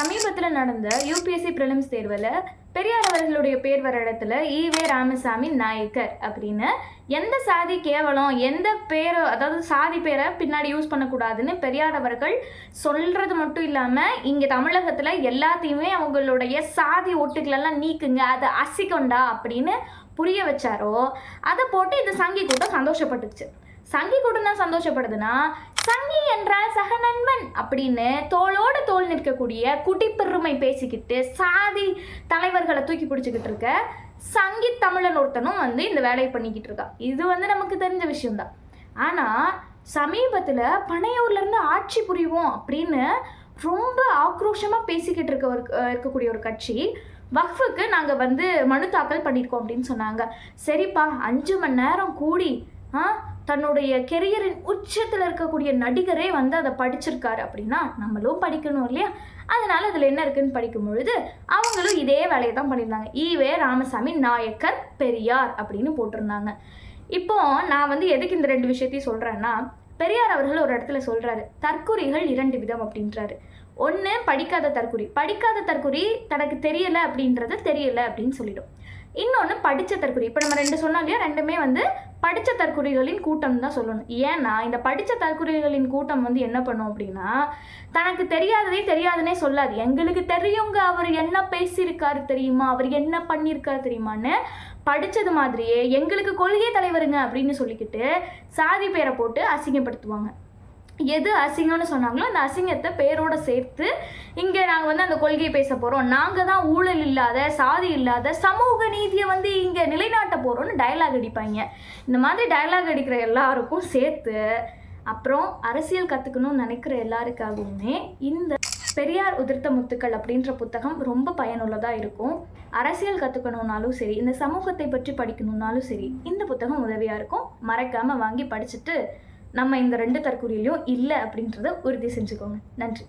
சமீபத்தில் நடந்த UPSC prelims தேர்வில் பெரியார் அவர்களுடைய பேர் வர இடத்துல ஈவே ராமசாமி நாயக்கர் அப்படின்னு எந்த சாதி கேவலம் எந்த பேர் அதாவது சாதி பேரை பின்னாடி யூஸ் பண்ணக்கூடாதுன்னு பெரியார் அவர்கள் சொல்கிறது மட்டும் இல்லாமல் இங்கே தமிழகத்தில் எல்லாத்தையுமே அவங்களுடைய சாதி ஒட்டுக்களெல்லாம் நீக்குங்க அதை அசிக்கொண்டா அப்படின்னு புரிய வச்சாரோ அதை போட்டு இந்த சங்கி கூட்டம் சந்தோஷப்பட்டுச்சு. சங்கி கூட்டம் தான் சந்தோஷப்படுதுன்னா என்றால் சக நண்பன். அப்படின்னு தோளோடு தோள் நிற்கக்கூடிய குடிப்பெருமை பேசிக்கிட்டு சாதி தலைவர்களை தூக்கி பிடிச்சிக்கிட்டு இருக்க சங்கி தமிழன் ஒருத்தனும் வந்து இந்த வேலையை பண்ணிக்கிட்டு இருக்கா. இது வந்து நமக்கு தெரிஞ்ச விஷயம்தான். ஆனால் சமீபத்தில் பனையூர்லேருந்து ஆட்சி புரிவோம் அப்படின்னு ரொம்ப ஆக்ரோஷமாக பேசிக்கிட்டு இருக்க ஒரு இருக்கக்கூடிய ஒரு கட்சி வக்ஃபுக்கு நாங்கள் வந்து மனு தாக்கல் பண்ணியிருக்கோம் அப்படின்னு சொன்னாங்க. சரிப்பா அஞ்சு மணி நேரம் கூடி ஆ தன்னுடைய கெரியரின் உச்சத்தில் இருக்கக்கூடிய நடிகரே வந்து அதை படிச்சிருக்காரு அப்படின்னா நம்மளும் படிக்கணும் இல்லையா? அதனால அதில் என்ன இருக்குன்னு படிக்கும் பொழுது அவங்களும் இதே வேலையை தான் பண்ணியிருந்தாங்க. ஈவே ராமசாமி நாயக்கர் பெரியார் அப்படின்னு போட்டிருந்தாங்க. இப்போ நான் வந்து எதுக்கு இந்த ரெண்டு விஷயத்தையும் சொல்கிறேன்னா பெரியார் அவர்கள் ஒரு இடத்துல சொல்கிறாரு தற்குறிகள் இரண்டு விதம் அப்படின்றாரு. ஒன்று படிக்காத தற்குறி. படிக்காத தற்குறி தனக்கு தெரியலை அப்படின்றது தெரியலை அப்படின்னு சொல்லிடும். இன்னொன்று படித்த தற்குறி. இப்போ நம்ம ரெண்டு சொன்னோம் இல்லையா? ரெண்டுமே வந்து படித்த தற்கொலைகளின் கூட்டம் தான் சொல்லணும். ஏன்னா இந்த படித்த தற்கொலைகளின் கூட்டம் வந்து என்ன பண்ணும் அப்படின்னா தனக்கு தெரியாததே தெரியாதுன்னே சொல்லாது. எங்களுக்கு தெரியுங்க அவர் என்ன பேசியிருக்காரு தெரியுமா? அவர் என்ன பண்ணியிருக்காரு தெரியுமான்னு படித்தது மாதிரியே எங்களுக்கு கொள்கை தலைவருங்க அப்படின்னு சொல்லிக்கிட்டு சாதி பேரை போட்டு அசிங்கப்படுத்துவாங்க. எது அசிங்கம்னு சொன்னாங்களோ அந்த அசிங்கத்தை பேரோட சேர்த்து இங்கே நாங்கள் வந்து அந்த கொள்கையை பேச போகிறோம் நாங்கள் தான் ஊழல் இல்லாத சாதி இல்லாத சமூக நீதியை வந்து இங்கே நிலைநாட்ட போகிறோம்னு டயலாக் அடிப்பாங்க. இந்த மாதிரி டயலாக் அடிக்கிற எல்லாருக்கும் சேர்த்து அப்புறம் அரசியல் கற்றுக்கணும்னு நினைக்கிற எல்லாருக்காகவுமே இந்த பெரியார் உதிர்த்த முத்துக்கள் அப்படின்ற புத்தகம் ரொம்ப பயனுள்ளதாக இருக்கும். அரசியல் கற்றுக்கணுன்னாலும் சரி இந்த சமூகத்தை பற்றி படிக்கணுன்னாலும் சரி இந்த புத்தகம் உதவியாக இருக்கும். மறக்காமல் வாங்கி படிச்சுட்டு நம்ம இந்த ரெண்டு தற்கொலையிலையும் இல்லை அப்படின்றத உறுதி செஞ்சுக்கோங்க. நன்றி.